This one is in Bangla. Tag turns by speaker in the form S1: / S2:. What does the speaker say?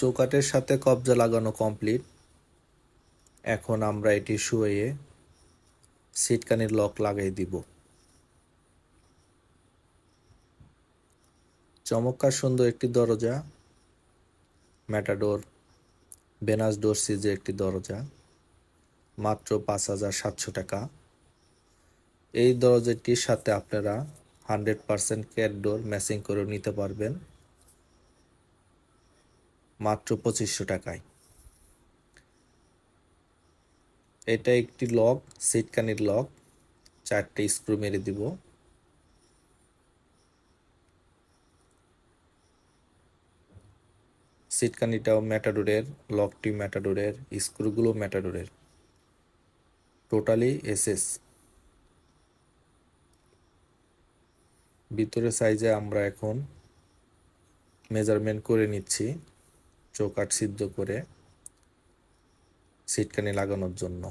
S1: চৌকাটের সাথে কবজা লাগানো কমপ্লিট এখন আমরা এটি শুয়ে সিটকানির লক লাগাই দিব। চমৎকার সুন্দর একটি দরজা। ম্যাটাডোর বেনাস ডোর সিজের একটি দরজা। মাত্র পাঁচ হাজার সাতশো টাকা। এই দরজাটির সাথে আপনারা hundred percent cat door matching করে নিতে পারবেন। মাত্র পঁচিশশো টাকায়। এটা একটি লক, সিটকানির লক। চারটে স্ক্রু মেরে দিব। সিটকানিটাও ম্যাটাডোরের, লকটি ম্যাটাডোরের স্ক্রুগুলো ম্যাটাডোরের। Totally SS. ভিতরে সাইজে আমরা এখন মেজারমেন্ট করে নিচ্ছি। চৌকাট সিদ্ধ করে সিটকানি লাগানোর জন্য।